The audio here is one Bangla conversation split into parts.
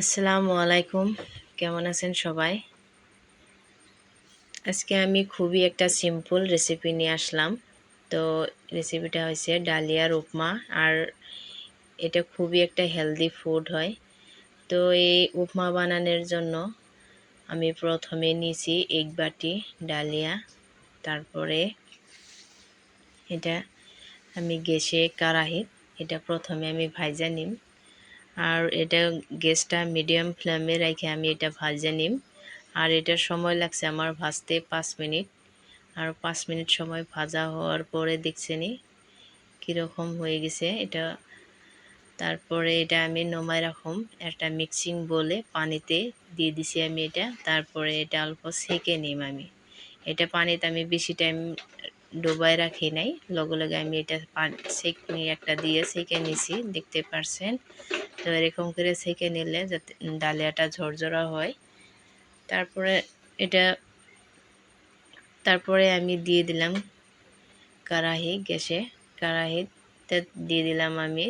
আসসালামু আলাইকুম। কেমন আছেন সবাই? আজকে আমি খুবই একটা সিম্পল রেসিপি নিয়ে আসলাম। তো রেসিপিটা হয়েছে ডালিয়ার উপমা আর এটা খুবই একটা হেলদি ফুড হয়। তো এই উপমা বানানোর জন্য আমি প্রথমে নিয়েছি এক বাটি ডালিয়া, তারপরে এটা আমি গ্যাসে কারাহি এটা প্রথমে আমি ভাইজা নিম। আর এটা গ্যাসটা মিডিয়াম ফ্লেমে রেখে আমি এটা ভাজে নিম। আর এটার সময় লাগছে আমার ভাজতে পাঁচ মিনিট। আর পাঁচ মিনিট সময় ভাজা হওয়ার পরে দেখছেনি কীরকম হয়ে গেছে এটা। তারপরে এটা আমি নমাই রাখুম, একটা মিক্সিং বলে পানিতে দিয়ে দিছি আমি এটা। তারপরে এটা অল্প সেঁকে নিম আমি। এটা পানিতে আমি বেশি টাইম ডোবাই রাখি নাই। লগে লগে আমি এটা সেক একটা দিয়ে সেঁকে নিছি, দেখতে পারছেন। এরকম করে সেকে নিলে যাতে ডালিয়াটা ঝরঝরা হয়। তারপরে এটা, তারপরে আমি দিয়ে দিলাম কারাহি গ্যাসে। কারাহিতে দিয়ে দিলাম আমি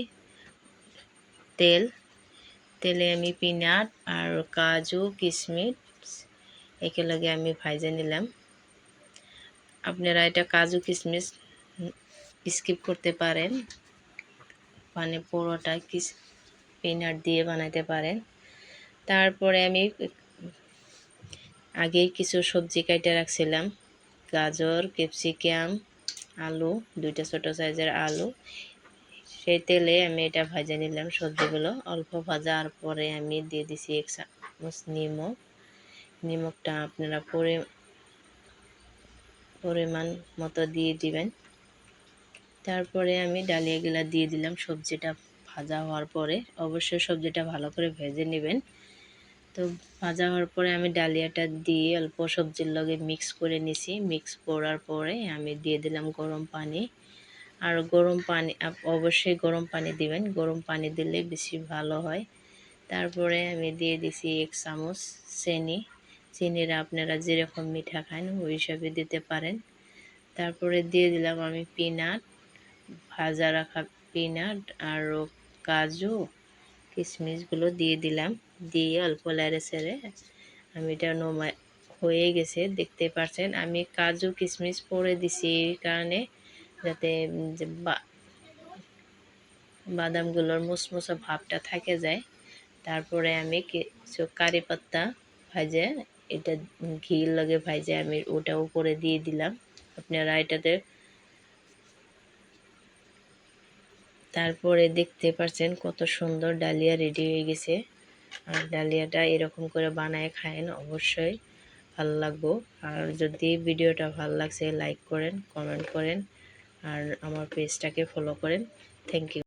তেল। তেলে আমি পিনাট আর কাজু, কিশমিশ একেলগে আমি ভাইজে নিলাম। আপনারা এটা কাজু, কিশমিশ স্কিপ করতে পারেন। মানে পুরোটা কিস পিনাট দিয়ে বানাইতে পারেন। তারপরে আমি আগেই কিছু সবজি কাটে রাখছিলাম। গাজর, ক্যাপসিকাম, আলু, দুইটা ছোট সাইজের আলু। সেই তেলে আমি এটা ভাজা নিলাম সবজিগুলো। অল্প ভাজার পরে আমি দিয়ে দিছি এক চামচ নিমক। নিমকটা আপনারা পরে, পরিমাণ মতো দিয়ে দিবেন। তারপরে আমি ডালিয়াগুলা দিয়ে দিলাম সবজিটা ভাজা হওয়ার পরে অবশ্যই সবজিটা ভালো করে ভেজে নেবেন। তো ভাজা হওয়ার পরে আমি ডালিয়াটা দিয়ে অল্প সবজির লগে মিক্স করে নিছি। মিক্স করার পরে আমি দিয়ে দিলাম গরম পানি। আর গরম পানি অবশ্যই গরম পানি দিবেন। গরম পানি দিলে বেশি ভালো হয়। তারপরে আমি দিয়ে দিছি এক চামচ চিনি। চিনিরা আপনারা যেরকম মিঠা খান, ওই হিসাবে দিতে পারেন। তারপরে দিয়ে দিলাম আমি পিনাট ভাজা রাখা পিনাট আর কাজু কিশমিশগুলো দিয়ে দিলাম। দিয়ে অল্প লাড়ে সেড়ে আমি এটা নমা হয়ে গেছে, দেখতে পাচ্ছেন আমি কাজু কিশমিশ পরে দিছি কারণে যাতে বাদামগুলোর মুসমুসা ভাবটা থাকে যায়। তারপরে আমি কিছু কারি পাত্তা ভাজে, এটা ঘি লগে ভাজে আমি ওটা উপরে দিয়ে দিলাম। আপনারা এটাতে তারপরে দেখতে পাচ্ছেন কত সুন্দর ডালিয়া রেডি হয়ে গেছে। আর ডালিয়াটা এরকম করে বানায় খায়েন অবশ্যই ভালো লাগবো। আর যদি ভিডিওটা ভালো লাগছে লাইক করেন কমেন্ট করেন, আর আমার পেজটাকে ফলো করেন। Thank you